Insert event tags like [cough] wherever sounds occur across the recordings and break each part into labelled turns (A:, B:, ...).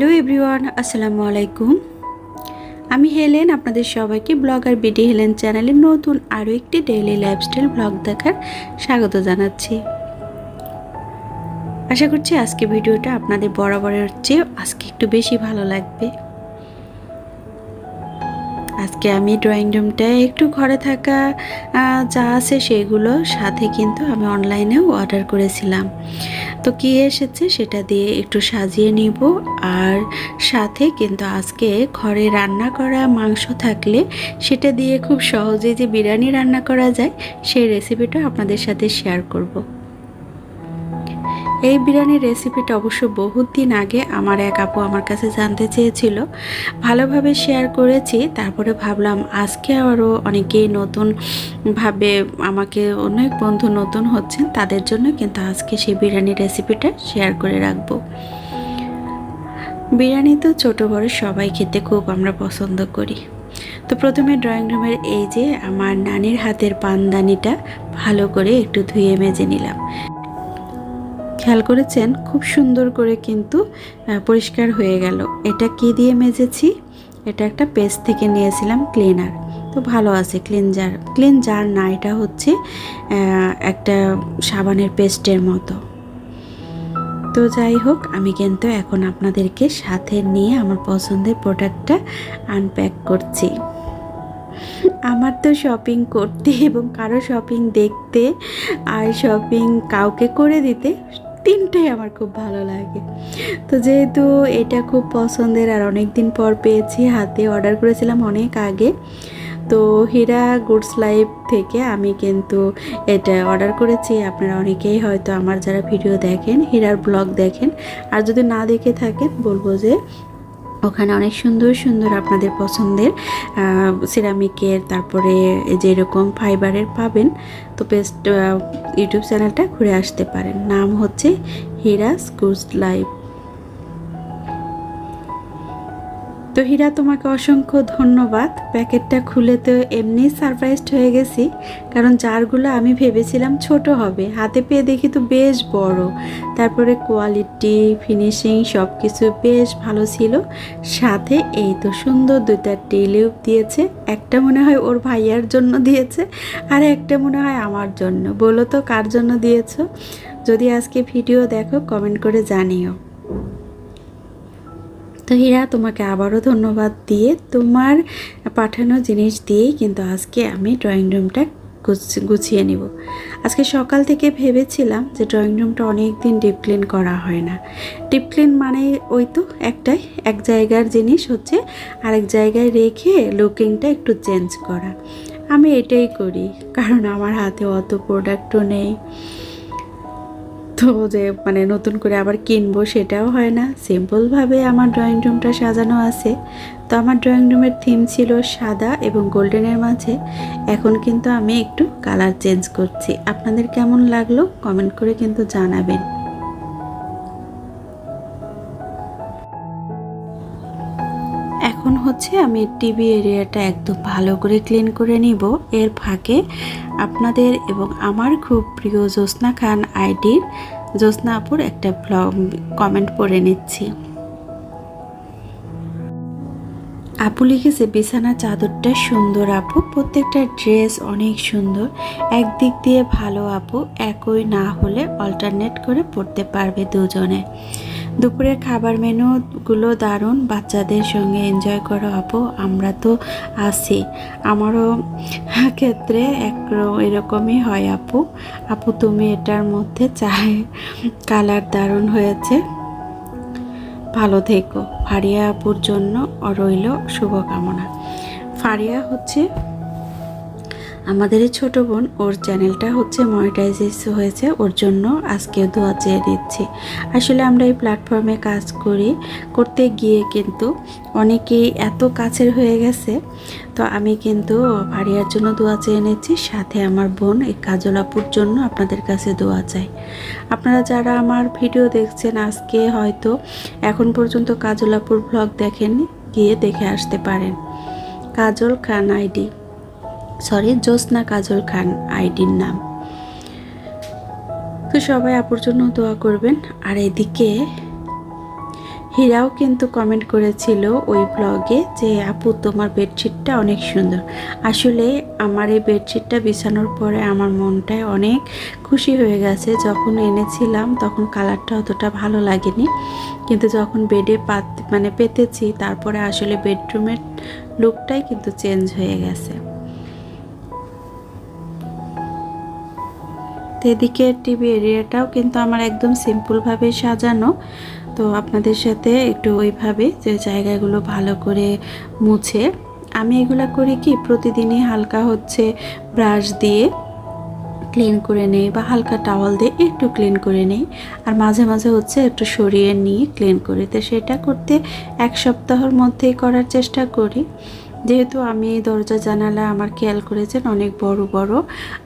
A: Hello everyone, আসসালামু আলাইকুম। আমি হেলেন, আপনাদের সবাইকে ব্লগার বিডি হেলেন চ্যানেলে নতুন আরও একটি ডেইলি লাইফস্টাইল ব্লগ দেখার স্বাগত জানাচ্ছি। আশা করছি আজকে ভিডিওটা আপনাদের বরাবরের চেয়ে আজকে একটু বেশি ভালো লাগবে। আজকে আমি ড্রয়িং রুমটায় একটু ঘরে থাকা যা আছে সেগুলো সাথে কিন্তু আমি অনলাইনেও অর্ডার করেছিলাম। তো কি এসেছে সেটা দিয়ে একটু সাজিয়ে নিব আর সাথে কিন্তু আজকে ঘরে রান্না করা মাংস থাকলে সেটা দিয়ে খুব সহজে যে বিরিয়ানি রান্না করা যায়, সেই রেসিপিটা আপনাদের সাথে শেয়ার করব। এই বিরিয়ানির রেসিপিটা অবশ্য বহুত দিন আগে আমার এক আপু আমার কাছে জানতে চেয়েছিল। ভালোভাবে শেয়ার করেছি, তারপরে ভাবলাম আজকে আরও অনেকেই নতুনভাবে আমাকে অনেক বন্ধু নতুন হচ্ছেন, তাদের জন্য কিন্তু আজকে সেই বিরিয়ানির রেসিপিটা শেয়ার করে রাখব। বিরিয়ানি তো ছোটো বড় সবাই খেতে খুব আমরা পছন্দ করি। তো প্রথমে ড্রয়িং রুমের এই যে আমার নানির হাতের পানদানিটা ভালো করে একটু ধুয়ে মেজে নিলাম। খেয়াল করেছেন? খুব সুন্দর করে কিন্তু পরিষ্কার হয়ে গেল। এটা কি দিয়ে মেজেছি? এটা একটা পেস্ট থেকে নিয়েছিলাম, ক্লিনার। তো ভালো আছে, ক্লিনজার। ক্লিনজার না, এটা হচ্ছে একটা সাবানের পেস্টের মতো। তো যাই হোক, আমি কিন্তু এখন আপনাদেরকে সাথে নিয়ে আমার পছন্দের প্রোডাক্টটা আনপ্যাক করছি। আমার তো শপিং করতে এবং কারও শপিং দেখতে আর শপিং কাউকে করে দিতে তিনটাই আমার খুব ভালো লাগে। তো যেহেতু এটা খুব পছন্দের আর অনেক দিন পর পেয়েছি, হাতে অর্ডার করেছিলাম অনেক আগে, তো হীরা গুডস লাইফ থেকে আমি কিন্তু এটা অর্ডার করেছি। আপনারা অনেকেই হয়তো আমার যারা ভিডিও দেখেন, হীরার ব্লগ দেখেন, আর যদি না দেখে থাকেন, বলব যে ওখানে অনেক সুন্দর সুন্দর আপনাদের পছন্দের সিরামিকের তারপরে যেরকম ফাইবারের পাবেন, তো পেস্ট ইউটিউব চ্যানেলটা ঘুরে আসতে পারেন। নাম হচ্ছে হিরাস গুড লাইফ তো হীরা তোমাকে অসংখ্য ধন্যবাদ। প্যাকেটটা খুলে তো এমনি সারপ্রাইজড হয়ে গেছি, কারণ জারগুলো আমি ভেবেছিলাম ছোট হবে। হাতে পেয়ে দেখি তো বেশ বড়। তারপরে কোয়ালিটি ফিনিশিং সব কিছু বেশ ভালো ছিল। সাথে এই তো সুন্দর দুইটা টেলিউব দিয়েছে, একটা মনে হয় ওর ভাইয়ার জন্য দিয়েছে, আর একটা মনে হয় আমার জন্য। বলো তো কার জন্য দিয়েছ? যদি আজকে ভিডিও দেখো কমেন্ট করে জানিও। তো হীরা তোমাকে আবারও ধন্যবাদ দিয়ে তোমার পাঠানো জিনিস দিয়েই কিন্তু আজকে আমি ড্রয়িং রুমটা গুছিয়ে নিব। আজকে সকাল থেকে ভেবেছিলাম যে ড্রয়িং রুমটা অনেক দিন ডিপ ক্লিন করা হয় না। ডিপ ক্লিন মানে ওই তো একটাই, এক জায়গার জিনিস হচ্ছে আরেক জায়গায় রেখে লুকিংটা একটু চেঞ্জ করা। আমি এটাই করি, কারণ আমার হাতে অত প্রোডাক্টও নেই। তো যে মানে নতুন করে আবার কিনবো সেটাও হয় না। সিম্পলভাবে আমার ড্রয়িং রুমটা সাজানো আছে। তো আমার ড্রয়িং রুমের থিম ছিল সাদা এবং গোল্ডেনের মাঝে। এখন কিন্তু আমি একটু কালার চেঞ্জ করছি। আপনাদের কেমন লাগল? কমেন্ট করে কিন্তু জানাবেন। হচ্ছে আমি টিভি এরিয়াটা একদম ভালো করে ক্লিন করে নিব। এর ফাঁকে আপনাদের এবং আমার খুব প্রিয় জ্যোৎস্না খান আইডির জ্যোৎস্না আপুর একটা ব্লগ কমেন্ট পড়ে নিচ্ছি। আপু লিখেছে বিছানা চাদরটা সুন্দর আপু, প্রত্যেকটা ড্রেস অনেক সুন্দর। একদিক দিয়ে ভালো আপু, একই না হলে অল্টারনেট করে পড়তে পারবে দুজনে। দুপুরের খাবার মেনুগুলো দারুণ। বাচ্চাদের সঙ্গে এনজয় করো আপু, আমরা তো আছি। আমারও ক্ষেত্রে এক এরকমই হয় আপু। আপু, তুমি এটার মধ্যে চায় কালার দারুণ হয়েছে। ভালো থেকো। ফারিয়া আপুর জন্য রইল শুভকামনা। ফারিয়া হচ্ছে আমাদের এই ছোটো বোন, ওর চ্যানেলটা হচ্ছে মনিটাইজেস হয়েছে, ওর জন্য আজকে দোয়া চেয়ে দিচ্ছি আসলে আমরা এই প্ল্যাটফর্মে কাজ করি, করতে গিয়ে কিন্তু অনেকেই এত কাছের হয়ে গেছে, তো আমি কিন্তু ভারিয়ার জন্য দোয়া চেয়ে নিচ্ছি, সাথে আমার বোন এই কাজলাপুর জন্য আপনাদের কাছে দোয়া চাই। আপনারা যারা আমার ভিডিও দেখছেন, আজকে হয়তো এখন পর্যন্ত কাজলাপুর ব্লগ দেখেননি, গিয়ে দেখে আসতে পারেন। কাজল খান আইডি। সরি জ্যোৎস্না কাজল খান আইডির নাম। তো সবাই আপুর জন্য দোয়া করবেন। আর এদিকে হীরাও কিন্তু কমেন্ট করেছিল ওই ব্লগে যে, আপু, তোমার বেডশিটটা অনেক সুন্দর। আসলে আমার এই বেডশিটটা বিছানোর পরে আমার মনটায় অনেক খুশি হয়ে গেছে। যখন এনেছিলাম, তখন কালারটা অতটা ভালো লাগেনি। কিন্তু যখন বেডে পাত মানে পেতেছি, তারপরে আসলে বেডরুমের লুকটাই কিন্তু চেঞ্জ হয়ে গেছে। তো এদিকে টিভি এরিয়াটাও কিন্তু আমার একদম সিম্পলভাবে সাজানো। তো আপনাদের সাথে একটু ওইভাবে যে জায়গাগুলো ভালো করে মুছে। আমি এগুলো করি কি, প্রতিদিনই হালকা হচ্ছে ব্রাশ দিয়ে ক্লিন করে নেই বা হালকা টাওয়াল দিয়ে একটু ক্লিন করে নেই। আর মাঝে মাঝে হচ্ছে একটু সরিয়ে নিয়ে ক্লিন করি। তো সেটা করতে এক সপ্তাহের মধ্যেই করার চেষ্টা করি। যেহেতু আমি দরজা জানালা আমার খেয়াল করেছেন, অনেক বড় বড়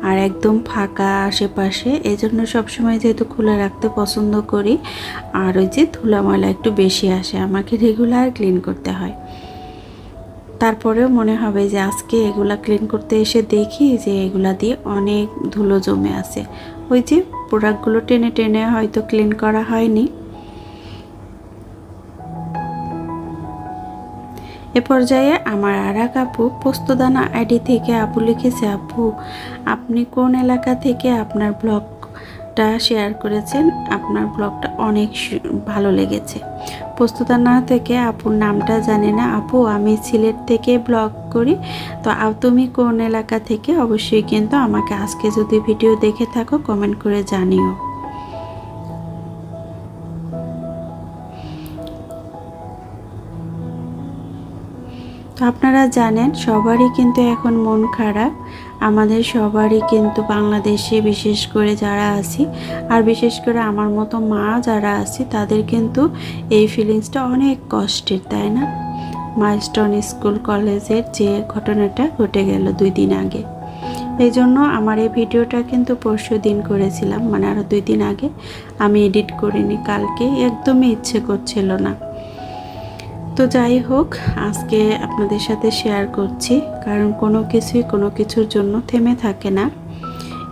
A: আর একদম ফাঁকা আশেপাশে। এই জন্য সবসময় যেহেতু খোলা রাখতে পছন্দ করি, আর ওই যে ধুলা ময়লা একটু বেশি আসে, আমাকে রেগুলার ক্লিন করতে হয়। তারপরেও মনে হবে যে আজকে এগুলা ক্লিন করতে এসে দেখি যে এগুলা দিয়ে অনেক ধুলো জমে আছে। ওই যে প্রোডাক্টগুলো টেনে টেনে হয়তো ক্লিন করা হয়নি। এ পর্যায়ে আমার আর এক আপু পোস্তদানা আইডি থেকে আপু লিখেছে, আপু, আপনি কোন এলাকা থেকে আপনার ব্লগটা শেয়ার করেছেন? আপনার ব্লগটা অনেক ভালো লেগেছে। পোস্তদানা থেকে আপুর নামটা জানি না। আপু, আমি সিলেট থেকে ব্লগ করি, তো তুমি কোন এলাকা থেকে? অবশ্যই কিন্তু আমাকে আজকে যদি ভিডিও দেখে থাকো, কমেন্ট করে জানিও। আপনারা জানেন, সবারই কিন্তু এখন মন খারাপ। আমাদের সবারই কিন্তু বাংলাদেশে বিশেষ করে যারা আছি, আর বিশেষ করে আমার মতো মা যারা আছি, তাদের কিন্তু এই ফিলিংসটা অনেক কষ্টের, তাই না? মাইস্টন স্কুল কলেজের যে ঘটনাটা ঘটে গেল দুই দিন আগে। এই জন্য আমার এই ভিডিওটা কিন্তু পরশু দিন করেছিলাম মানে আরও দুই দিন আগে। আমি এডিট করিনি, কালকে একদমই ইচ্ছে করছিল না। তো যাই হোক, আজকে আপনাদের সাথে শেয়ার করছি, কারণ কোনো কিছুই কোনো কিছুর জন্য থেমে থাকে না।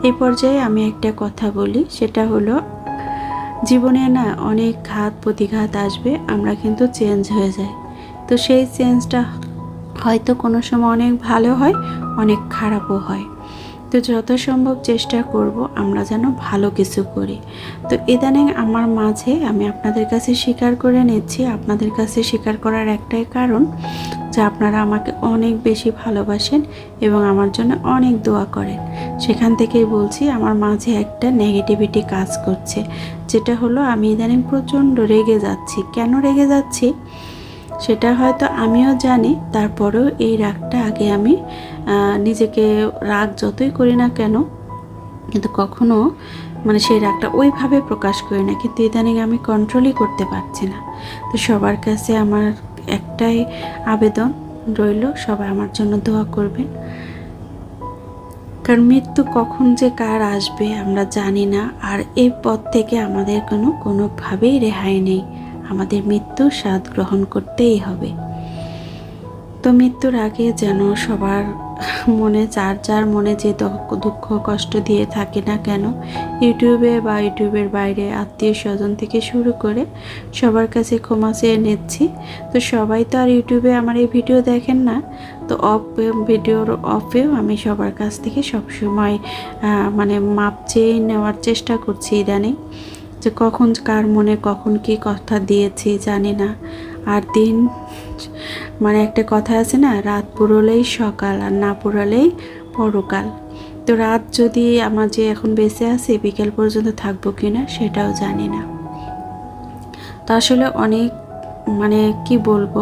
A: এই পর্যায়ে আমি একটা কথা বলি, সেটা হলো, জীবনে না অনেক ঘাত প্রতিঘাত আসবে, আমরা কিন্তু চেঞ্জ হয়ে যাই। তো সেই চেঞ্জটা হয়তো কোনো সময় অনেক ভালো হয়, অনেক খারাপও হয়। তো যত সম্ভব চেষ্টা করব আমরা যেন ভালো কিছু করি। তো ইদানিং আমার মাঝে আমি আপনাদের কাছে স্বীকার করে নিচ্ছি, আপনাদের কাছে স্বীকার করার একটাই কারণ যে আপনারা আমাকে অনেক বেশি ভালোবাসেন এবং আমার জন্য অনেক দোয়া করেন। সেখান থেকেই বলছি আমার মাঝে একটা নেগেটিভিটি কাজ করছে, যেটা হলো আমি ইদানিং প্রচণ্ড রেগে যাচ্ছি। কেন রেগে যাচ্ছি? সেটা হয়তো আমিও জানি, তারপরেও এই রাগটা আগে আমি নিজেকে রাগ যতই করি না কেন, কিন্তু কখনো মানে সেই রাগটা ওইভাবে প্রকাশ করি না, কিন্তু ইদানিং আমি কন্ট্রোলই করতে পারছি না। তো সবার কাছে আমার একটাই আবেদন রইল, সবাই আমার জন্য দোয়া করবেন। কারণ মৃত্যু কখন যে কার আসবে আমরা জানি না, আর এই পথ থেকে আমাদের কোনো, কোনোভাবেই রেহাই নেই। আমাদের মৃত্যু স্বাদ গ্রহণ করতেই হবে। তো মৃত্যুর আগে যেন সবার মনে, যার যার মনে যে দুঃখ কষ্ট দিয়ে থাকে না কেন, ইউটিউবে বা ইউটিউবের বাইরে আত্মীয় স্বজন থেকে শুরু করে সবার কাছে ক্ষমা চেয়ে নিচ্ছি। তো সবাই তো আর ইউটিউবে আমার এই ভিডিও দেখেন না, তো অফ, ভিডিওর অফেও আমি সবার কাছ থেকে সবসময় মানে মাপ চেয়ে নেওয়ার চেষ্টা করছি ইদানিং। যে কখন কার মনে কখন কি কথা দিয়েছি জানি না। আর দিন মানে একটা কথা আছে না, রাত পুরোলেই সকাল আর না পুরালেই পরকাল। তো রাত যদি আমার যে এখন বেঁচে আছে, বিকেল পর্যন্ত থাকব কি না সেটাও জানি না। তো আসলে অনেক মানে কি বলব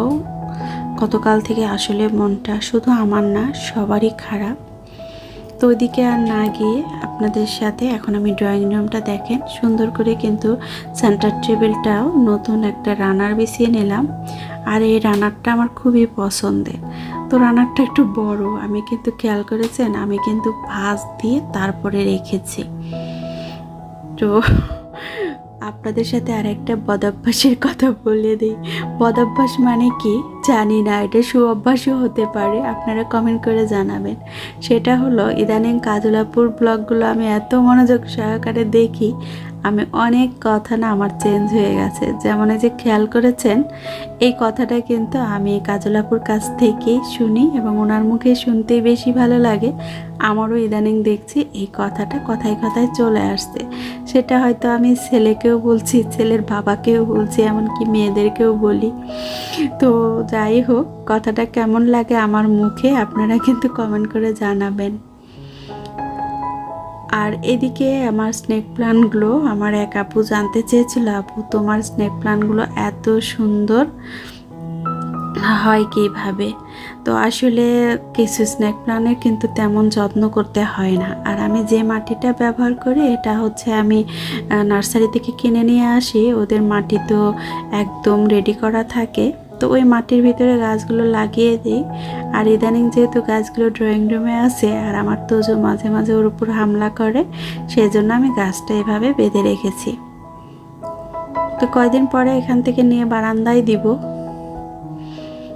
A: গতকাল থেকে আসলে মনটা শুধু আমার না, সবারই খারাপ। তো ওইদিকে আর না গিয়ে আপনাদের সাথে এখন আমি ড্রয়িং রুমটা দেখেন। সুন্দর করে কিন্তু সেন্টার টেবিলটাও নতুন একটা রানার বিছিয়ে নিলাম। আর এই রানারটা আমার খুবই পছন্দের। তো রানারটা একটু বড়, আমি কিন্তু খেয়াল করেছেন, আমি কিন্তু ভাঁজ দিয়ে তারপরে রেখেছি। তো আপনাদের সাথে আর একটা বদাভ্যাসের কথা বলে দিই। বদাভ্যাস মানে কি? জানি না, এটা সুঅভ্যাসও হতে পারে, আপনারা কমেন্ট করে জানাবেন। সেটা হলো, ইদানিং কাজলাপুর ব্লগগুলো আমি এত মনোযোগ সহকারে দেখি আমি অনেক কথা না আমার চেঞ্জ হয়ে গেছে। যেমন এই যে খেয়াল করেছেন, এই কথাটা কিন্তু আমি কাজলাপুর কাছ থেকেই শুনি এবং ওনার মুখে শুনতেই বেশি ভালো লাগে। আমারও ইদানিং দেখছি এই কথাটা কথায় কথায় চলে আসছে। সেটা হয়তো আমি ছেলেকেও বলছি, ছেলের বাবাকেও বলছি, এমনকি মেয়েদেরকেও বলি। তো যাই হোক, কথাটা কেমন লাগে আমার মুখে আপনারা কিন্তু কমেন্ট করে জানাবেন। আর এদিকে আমার স্নেক প্লান্টগুলো আমার এক আপু জানতে চেয়েছিল, আপু, তোমার স্নেক প্লান্টগুলো এত সুন্দর, হয় কীভাবে? তো আসলে কিছু স্নেক প্লান্টের কিন্তু তেমন যত্ন করতে হয় না। আর আমি যে মাটিটা ব্যবহার করি, এটা হচ্ছে আমি নার্সারি থেকে কিনে নিয়ে আসি। ওদের মাটি তো একদম রেডি করা থাকে। তো ওই মাটির ভিতরে গাছগুলো লাগিয়ে দিই। আর ইদানিং যেহেতু গাছগুলো ড্রয়িং রুমে আছে, আর আমার তোজো মাঝে মাঝে ওর উপর হামলা করে সেই জন্য আমি গাছটা এভাবে বেঁধে রেখেছি। তো কয়দিন পরে এখান থেকে নিয়ে বারান্দায় দিব।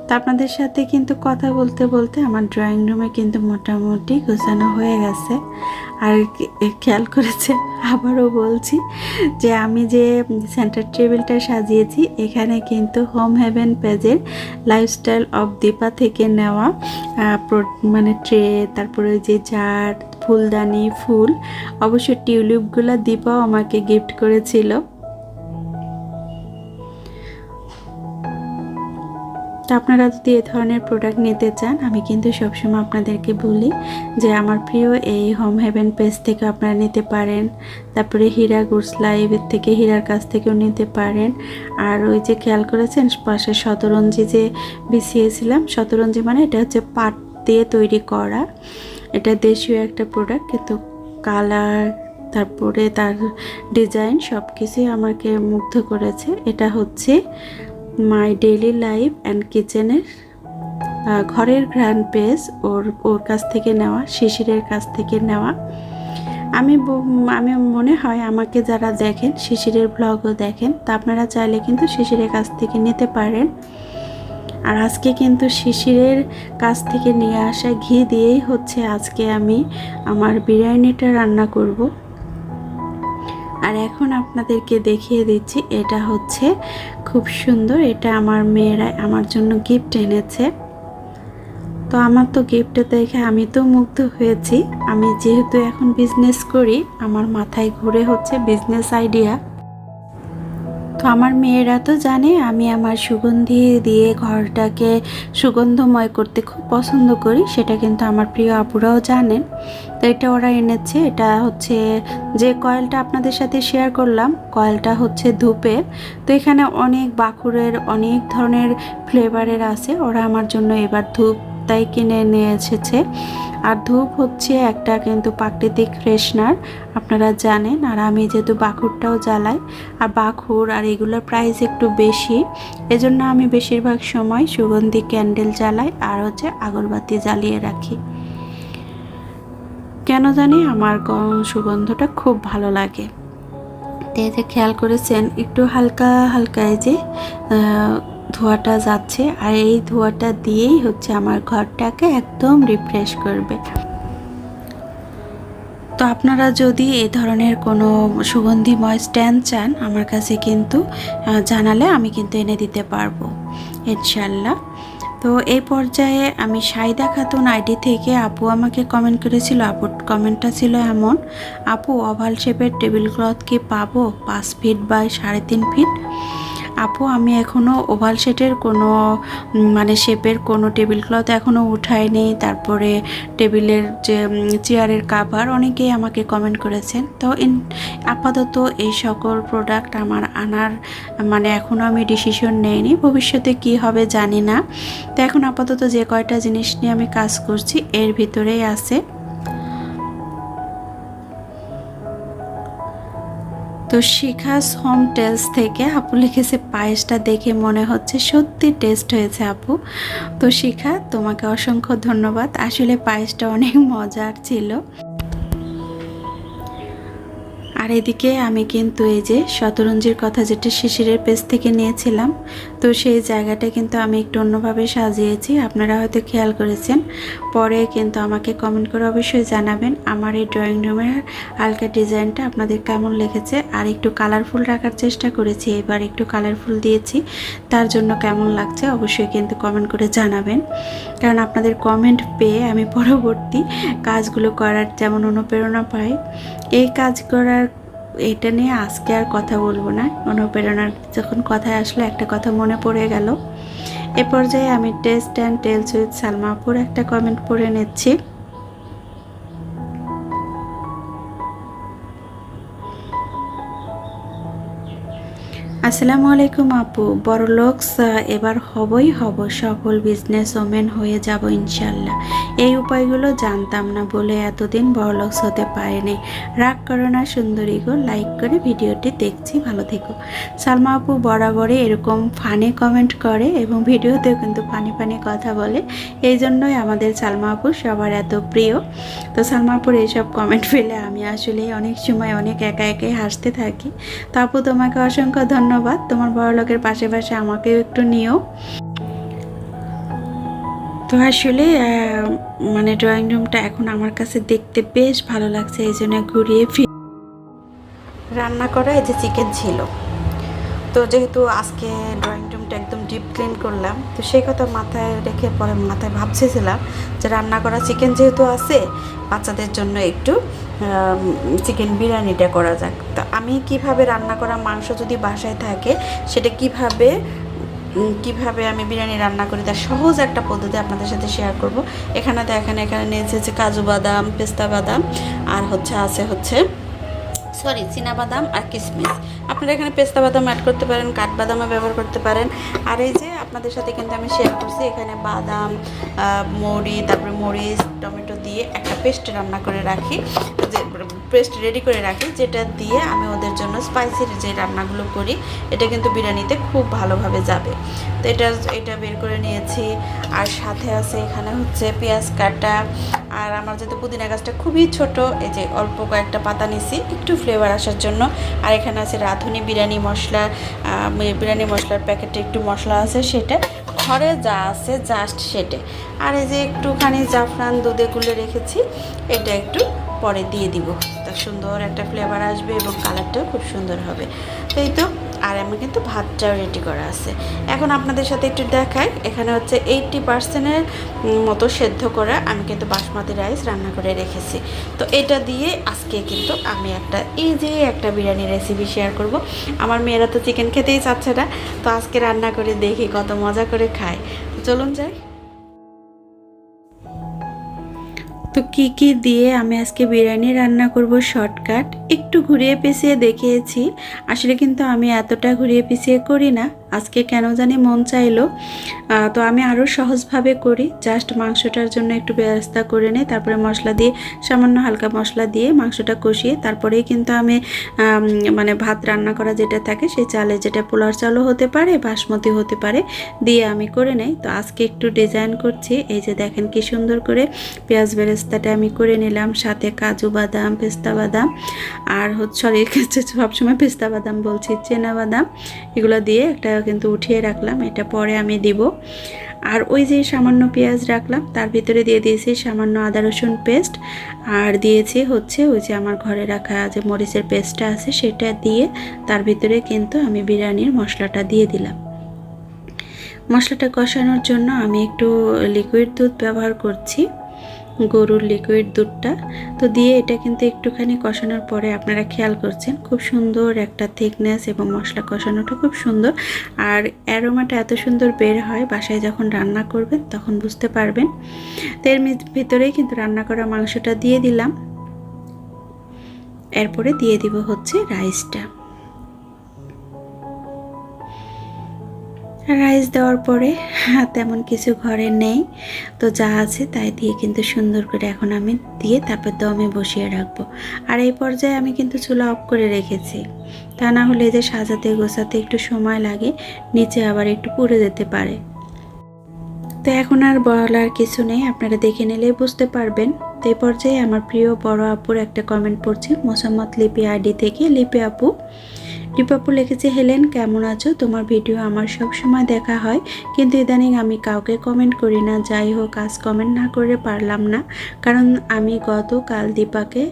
A: তো আপনাদের সাথে কিন্তু কথা বলতে বলতে আমার ড্রয়িং রুমে কিন্তু মোটামুটি গোছানো হয়ে গেছে। আর খেয়াল করেছে, আবারও বলছি যে আমি যে সেন্টার টেবিলটা সাজিয়েছি, এখানে কিন্তু হোম হেভেন পেজের লাইফস্টাইল অফ দীপা থেকে নেওয়া মানে ট্রে তারপরে ওই যে জার, ফুলদানি, ফুল, অবশ্য টিউলিপগুলো দীপাও আমাকে গিফট করেছিল। তো আপনারা যদি এ ধরনের প্রোডাক্ট নিতে চান, আমি কিন্তু সবসময় আপনাদেরকে বলি যে আমার প্রিয় এই হোম হেভেন পেজ থেকে আপনারা নিতে পারেন। তারপরে হীরা গুডস লাইভের থেকে হীরার কাছ থেকেও নিতে পারেন। আর ওই যে খেয়াল করেছেন, পাশে শতরঞ্জি যে বিছিয়েছিলাম, শতরঞ্জি মানে এটা হচ্ছে পাট দিয়ে তৈরি করা। এটা দেশীয় একটা প্রোডাক্ট কিন্তু কালার তারপরে তার ডিজাইন সব কিছুই আমাকে মুগ্ধ করেছে। এটা হচ্ছে মাই ডেইলি লাইফ অ্যান্ড কিচেনের ঘরের গ্র্যান্ড পেজ ওর ওর কাছ থেকে নেওয়া, শিশিরের কাছ থেকে নেওয়া। আমি আমি মনে হয় আমাকে যারা দেখেন, শিশিরের ব্লগও দেখেন, তা আপনারা চাইলে কিন্তু শিশিরের কাছ থেকে নিতে পারেন। আর আজকে কিন্তু শিশিরের কাছ থেকে নিয়ে আসা ঘি দিয়েই হচ্ছে আজকে আমি আমার বিরিয়ানিটা রান্না করব। আর এখন আপনাদেরকে দেখিয়ে দিচ্ছি, এটা হচ্ছে খুব সুন্দর, এটা আমার মেয়েরা আমার জন্য গিফট এনেছে। তো আমার তো গিফট দেখে আমি তো মুগ্ধ হয়েছি। আমি যেহেতু এখন বিজনেস করি, আমার মাথায় ঘুরে হচ্ছে বিজনেস আইডিয়া তো আমার মেয়েরা তো জানে আমি আমার সুগন্ধি দিয়ে ঘরটাকে সুগন্ধময় করতে খুব পছন্দ করি, সেটা কিন্তু আমার প্রিয় আপুরাও জানেন। তো এটা ওরা এনেছে, এটা হচ্ছে যে কয়েলটা আপনাদের সাথে শেয়ার করলাম, কয়েলটা হচ্ছে ধূপের। তো এখানে অনেক বাকুরের অনেক ধরনের ফ্লেভারের আছে, ওরা আমার জন্য এবার ধূপ তাই কিনে নিয়ে এসেছে। আর ধূপ হচ্ছে একটা কিন্তু প্রাকৃতিক ফ্রেশনার, আপনারা জানেন। আর আমি যেহেতু বাখুরটাও জ্বালাই, আর বাখুর আর এগুলোর প্রাইস একটু বেশি, এজন্য আমি বেশিরভাগ সময় সুগন্ধি ক্যান্ডেল জ্বালাই আর হচ্ছে আগরবাতি জ্বালিয়ে রাখি। কেন জানি আমার সুগন্ধটা খুব ভালো লাগে। খেয়াল করেছেন, একটু হালকা হালকা এই যে ধোয়াটা যাচ্ছে আর এই ধোয়াটা দিয়েই হচ্ছে আমার ঘরটাকে একদম রিফ্রেশ করবে। তো আপনারা যদি এ ধরনের কোনো সুগন্ধিময় স্ট্যান্ড চান, আমার কাছে কিন্তু জানালে আমি কিন্তু এনে দিতে পারব, ইনশাল্লাহ। তো এই পর্যায়ে আমি সাইদা খাতুন আইডি থেকে আপু আমাকে কমেন্ট করেছিল, আপুর কমেন্টটা ছিল এমন, আপু ওভাল শেপের টেবিল ক্লথ কি পাবো? পাঁচ ফিট বাই সাড়ে তিন ফিট আপু, আমি এখনও ওভাল শেটের কোনো মানে শেপের কোনো টেবিল ক্লথ এখনও উঠাইনি। তারপরে টেবিলের যে চেয়ারের কাভার অনেকেই আমাকে কমেন্ট করেছেন। তো আপাতত এই সকল প্রোডাক্ট আমার আনার মানে এখনও আমি ডিসিশন নেইনি। ভবিষ্যতে কি হবে জানি না। তো এখন আপাতত যে কয়টা জিনিস নিয়ে আমি কাজ করছি, এর ভিতরেই আছে। তো শিখাস হোম টেলস থেকে আপু লিখেছে পায়েসটা দেখে মনে হচ্ছে সত্যি টেস্ট হয়েছে আপু। তো শিখা, তোমাকে অসংখ্য ধন্যবাদ। আসলে পায়েসটা অনেক [laughs] মজার ছিল। আর এদিকে আমি কিন্তু এই যে শতরঞ্জির কথা যেটা শিশিরের পেজ থেকে নিয়েছিলাম তো সেই জায়গাটা কিন্তু আমি একটু অন্যভাবে সাজিয়েছি। আপনারা হয়তো খেয়াল করেছেন। পরে কিন্তু আমাকে কমেন্ট করে অবশ্যই জানাবেন আমার এই ড্রয়িং রুমের হালকা ডিজাইনটা আপনাদের কেমন লেগেছে। আর একটু কালারফুল রাখার চেষ্টা করেছি, এবার একটু কালারফুল দিয়েছি। তার জন্য কেমন লাগছে অবশ্যই কিন্তু কমেন্ট করে জানাবেন। কারণ আপনাদের কমেন্ট পেয়ে আমি পরবর্তী কাজগুলো করার যেমন অনুপ্রেরণা পাই, এই কাজ করার এটা নিয়ে আজকে আর কথা বলব না। অনুপ্রেরণার যখন কথায় আসলো, একটা কথা মনে পড়ে গেল। এ পর্যায়ে আমি taste and tales with Salmapur একটা কমেন্ট পড়ে নিচ্ছি। আসসালামু আলাইকুম আপু। বড় লোকস এবার হবই হব। সফল বিজনেস ওমেন হয়ে যাব ইনশাল্লাহ। এই উপায়গুলো জানতাম না বলে এতদিন বড় লোকস হতে পারেনি। রাগ করো না সুন্দরী গো লাইক করে ভিডিওটি দেখছি, ভালো থেকো। সালমা আপু বরাবরই এরকম ফানি কমেন্ট করে এবং ভিডিওতেও কিন্তু ফানি ফানি কথা বলে। এই জন্যই আমাদের সালমা আপু সবার এত প্রিয়। তো সালমা আপুর এইসব কমেন্ট পেলে আমি আসলে অনেক সময় অনেক একা একাই হাসতে থাকি। তো আপু, তোমাকে অসংখ্য ধন্যবাদ। তোমার বড় লোকের পাশে পাশে আমাকেও একটু নিও। তো আসলে মানে ড্রয়িং রুমটা এখন আমার কাছে দেখতে বেশ ভালো লাগছে, এই জন্য ঘুরিয়ে ফিরে রান্না করা এই যে চিকেন ছিল। তো যেহেতু আজকে ড্রয়িং রুমটা একদম ডিপ ক্লিন করলাম, তো সেই কথা মাথায় রেখে পরে মাথায় ভাবছিলাম যে রান্না করা চিকেন যেহেতু আছে, বাচ্চাদের জন্য একটু চিকেন বিরিয়ানিটা করা যাক। তো আমি কীভাবে রান্না করা মাংস যদি বাসায় থাকে, সেটা কীভাবে কীভাবে আমি বিরিয়ানি রান্না করি, তার সহজ একটা পদ্ধতি আপনাদের সাথে শেয়ার করব। এখানে দেখেন এখানে নিয়েছে হচ্ছে কাজু বাদাম, পেস্তা বাদাম, আর হচ্ছে আছে হচ্ছে সরি বাদাম আর কিশমিশ আপনারা এখানে পেস্তা বাদাম অ্যাড করতে পারেন, কাঠবাদামও ব্যবহার করতে পারেন। আর এই যে আপনাদের সাথে কিন্তু আমি শেয়ার করছি, এখানে বাদাম মুড়ি, তারপরে মরিচ, টমেটো দিয়ে একটা পেস্ট রান্না করে রাখি। পেস্ট রেডি করে রাখি, যেটা দিয়ে আমি ওদের জন্য স্পাইসির যে রান্নাগুলো করি, এটা কিন্তু বিরিয়ানিতে খুব ভালোভাবে যাবে। তো এটা এটা বের করে নিয়েছি। আর সাথে আছে এখানে হচ্ছে পেঁয়াজ কাটা। আর আমার যেহেতু পুদিনা গাছটা খুবই ছোট, এই যে অল্প কয়েকটা পাতা নিছি, একটু ফ্লেভার আসার জন্য। আর এখানে আছে রাঁধুনি বিরিয়ানি মশলা বিরিয়ানি মশলার প্যাকেটে একটু মশলা আছে সেটা। ঘরে যা আছে জাস্ট সেটে। আর এই যে একটুখানি জাফরান দুধে গুলে রেখেছি, এটা একটু পরে দিয়ে দিব। সুন্দর একটা ফ্লেভার আসবে এবং কালারটাও খুব সুন্দর হবে। তো এই তো, আর আমি কিন্তু ভাতটাও রেডি করা আছে। এখন আপনাদের সাথে একটু দেখাই, এখানে হচ্ছে এইটটি পার্সেন্টের মতো সেদ্ধ করা আমি কিন্তু বাসমতি রাইস রান্না করে রেখেছি। তো এটা দিয়ে আজকে কিন্তু আমি একটা ইজি একটা বিরিয়ানি রেসিপি শেয়ার করব। আমার মেয়েরা তো চিকেন খেতেই চাচ্ছে না, তো আজকে রান্না করে দেখি, কত মজা করে খায়। চলুন যাই। তো কি কি দিয়ে আমি আজকে বিরিয়ানি রান্না করব শর্টকাট? একটু ঘুরিয়ে পিছিয়ে দেখিয়েছি। আসলে কিন্তু আমি এতটা ঘুরিয়ে পিছিয়ে করি না। আজকে কেন জানি মন চাইলো। তো আমি আরও সহজভাবে করি। জাস্ট মাংসটার জন্য একটু ব্যবস্থা করে নিই। তারপরে মশলা দিয়ে, সামান্য হালকা মশলা দিয়ে মাংসটা কষিয়ে, তারপরেই কিন্তু আমি মানে ভাত রান্না করা যেটা থাকে, সেই চালে যেটা পোলার চালও হতে পারে, বাসমতি হতে পারে, দিয়ে আমি করে নেই। তো আজকে একটু ডিজাইন করছি। এই যে দেখেন কি সুন্দর করে পেঁয়াজ বেরেস্তাটা আমি করে নিলাম। সাথে কাজু বাদাম, পেস্তা বাদাম, আর হচ্ছে, সরি, [laughs] সবসময় পেস্তা বাদাম বলছি, চেনা বাদাম। এগুলো দিয়ে একটা কিন্তু উঠিয়ে রাখলাম, এটা পরে আমি দিব। আর ওই যে সামান্য পেঁয়াজ রাখলাম, তার ভিতরে দিয়ে দিয়েছি সামান্য আদা রসুন পেস্ট। আর দিয়েছি হচ্ছে ওই যে আমার ঘরে রাখা যে মরিচের পেস্টটা আছে, সেটা দিয়ে তার ভিতরে কিন্তু আমি বিরিয়ানির মশলাটা দিয়ে দিলাম। মশলাটা কষানোর জন্য আমি একটু লিকুইড দুধ ব্যবহার করছি। গরুর লিকুইড দুধটা। তো দিয়ে এটা কিন্তু একটুখানি কষানোর পরে আপনারা খেয়াল করছেন, খুব সুন্দর একটা থিকনেস এবং মশলা কষানোটা খুব সুন্দর। আর অ্যারোমাটা এত সুন্দর বের হয় বাসায় যখন রান্না করবেন তখন বুঝতে পারবেন। তো এর ভিতরেই কিন্তু রান্না করা মাংসটা দিয়ে দিলাম। এরপরে দিয়ে দিব হচ্ছে রাইসটা রাইস দেওয়ার পরে তেমন কিছু ঘরে নেই। তো যা আছে তাই দিয়ে কিন্তু সুন্দর করে এখন আমি দিয়ে তারপর দমে বসিয়ে রাখব। আর এই পর্যায়ে আমি কিন্তু চুলা অফ করে রেখেছি। তা না হলে যে সাজাতে গোছাতে একটু সময় লাগে, নিচে আবার একটু পুড়ে যেতে পারে। তো এখন আর বলার কিছু নেই, আপনারা দেখে নিলেই বুঝতে পারবেন। তো এই পর্যায়ে আমার প্রিয় বড় আপুর একটা কমেন্ট পড়ছি, মোসাম্মদ লিপি আইডি থেকে। লিপি আপু লিপি আপু লিখেছে, হেলেন, কেমন আছো? তোমার ভিডিও আমার সব সময় দেখা হয়, কিন্তু ইদানিং আমি কাউকে কমেন্ট করি না। যাই হোক, আজ কমেন্ট না করে পারলাম না, কারণ আমি গতকাল দীপাকে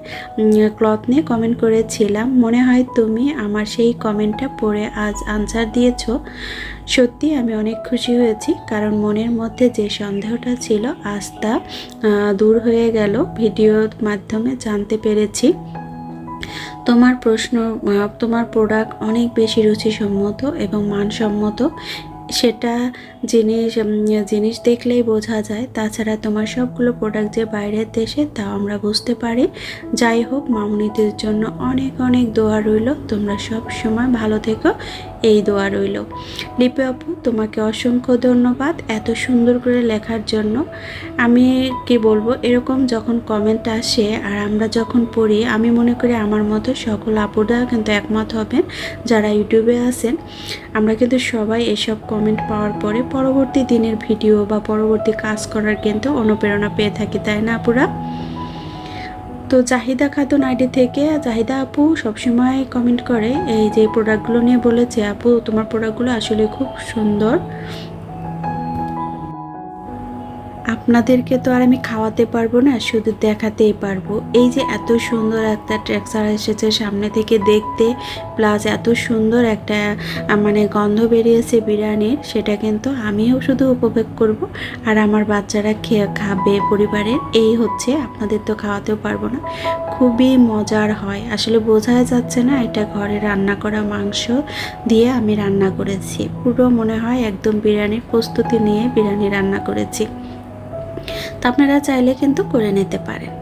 A: ক্লথ নিয়ে কমেন্ট করেছিলাম। মনে হয় তুমি আমার সেই কমেন্টটা পড়ে আজ আনসার দিয়েছ। সত্যি আমি অনেক খুশি হয়েছি, কারণ মনের মধ্যে যে সন্দেহটা ছিল তা দূর হয়ে গেল। ভিডিওর মাধ্যমে জানতে পেরেছি। তোমার প্রশ্ন তোমার প্রোডাক্ট অনেক বেশি রুচিসম্মত এবং মানসম্মত সেটা জিনিস জিনিস দেখলেই বোঝা যায়। তাছাড়া তোমার সবগুলো প্রোডাক্ট যে বাইরের দেশে তাও আমরা বুঝতে পারি। যাই হোক, মামুনিদের জন্য অনেক অনেক দোয়া রইল। তোমরা সব সময় ভালো থেকো। এই দোয়া রইল। লিপি আপু, তোমাকে অসংখ্য ধন্যবাদ এত সুন্দর করে লেখার জন্য। আমি কি বলব, এরকম যখন কমেন্ট আসে আর আমরা যখন পড়ি, আমি মনে করি আমার মতো সকল আপুরা কিন্তু একমত হবেন। যারা ইউটিউবে আছেন, আমরা কিন্তু সবাই এসব কমেন্ট পাওয়ার পরে পরবর্তী দিনের ভিডিও বা পরবর্তী কাজ করার কিন্তু অনুপ্রেরণা পেয়ে থাকি, তাই না আপুরা? তো জাহিদা খাতুন আইডি থেকে, জাহিদা আপু সবসময় কমেন্ট করে, এই যে প্রোডাক্টগুলো নিয়ে বলেছে, আপু, তোমার প্রোডাক্টগুলো আসলে খুব সুন্দর। আপনাদেরকে তো আর আমি খাওয়াতে পারব না, শুধু দেখাতেই পারব। এই যে এত সুন্দর একটা ট্রেক্সার এসেছে সামনে থেকে দেখতে প্লাস এত সুন্দর একটা মানে গন্ধ বেরিয়েছে বিরিয়ানির, সেটা কিন্তু আমিও শুধু উপভোগ করব। আর আমার বাচ্চারা খেয়ে খাবে পরিবারের, এই হচ্ছে আপনাদের তো খাওয়াতেও পারব না। খুবই মজার হয়। আসলে বোঝাই যাচ্ছে না, এটা ঘরে রান্না করা মাংস দিয়ে আমি রান্না করেছি। পুরো মনে হয় একদম বিরিয়ানির প্রস্তুতি নিয়ে বিরিয়ানি রান্না করেছি। তো আপনারা চাইলে কিন্তু করে নিতে পারেন।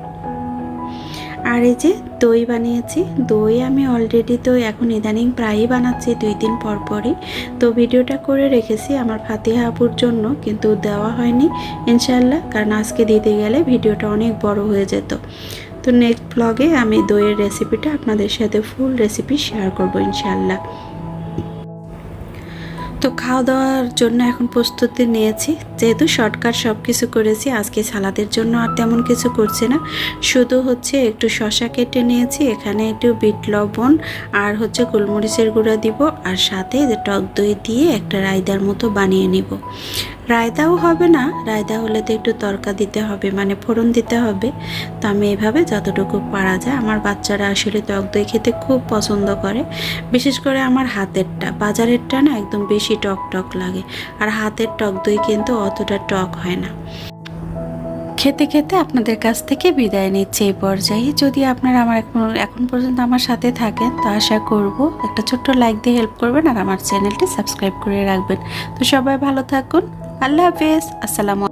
A: আর এই যে দই বানিয়েছি, দই আমি অলরেডি তো এখন ইদানিং প্রায়ই বানাচ্ছি, দুই দিন পর পরই। তো ভিডিওটা করে রেখেছি আমার ফাতিহা আপুর জন্য, কিন্তু দেওয়া হয়নি ইনশাল্লাহ কারণ আজকে দিতে গেলে ভিডিওটা অনেক বড় হয়ে যেত। তো নেক্সট ব্লগে আমি দইয়ের রেসিপিটা আপনাদের সাথে ফুল রেসিপি শেয়ার করব ইনশাল্লাহ তো খাওয়া দাওয়ার জন্য এখন প্রস্তুতি নিয়েছি। যেহেতু শর্টকাট সব কিছু করেছি, আজকে সালাদের জন্য আর তেমন কিছু করছে না। শুধু হচ্ছে একটু শশা কেটে নিয়েছি, এখানে একটু বিট লবণ আর হচ্ছে গোলমরিচের গুঁড়া দিব আর সাথে টক দই দিয়ে একটা রায়দার মতো বানিয়ে নিব। রায়তাও হবে না, রায়তা হলে তো একটু তরকা দিতে হবে মানে ফোড়ন দিতে হবে। তো আমি এভাবে যতটুকু পারা যায়, আমার বাচ্চারা আসলে টক দই খেতে খুব পছন্দ করে। বিশেষ করে আমার হাতেরটা, বাজারেরটা না একদম বেশি টক টক লাগে। আর হাতের টক দই কিন্তু অতটা টক হয় না। খেতে খেতে আপনাদের কাছ থেকে বিদায় নিচ্ছে এই পর্যায়ে। যদি আপনারা আমার এখন এখন পর্যন্ত আমার সাথে থাকেন, তো আশা করব একটা ছোট্ট লাইক দিয়ে হেল্প করবেন আর আমার চ্যানেলটি সাবস্ক্রাইব করে রাখবেন। তো সবাই ভালো থাকুন। আল্লাহ হাফেজ। আসসালামু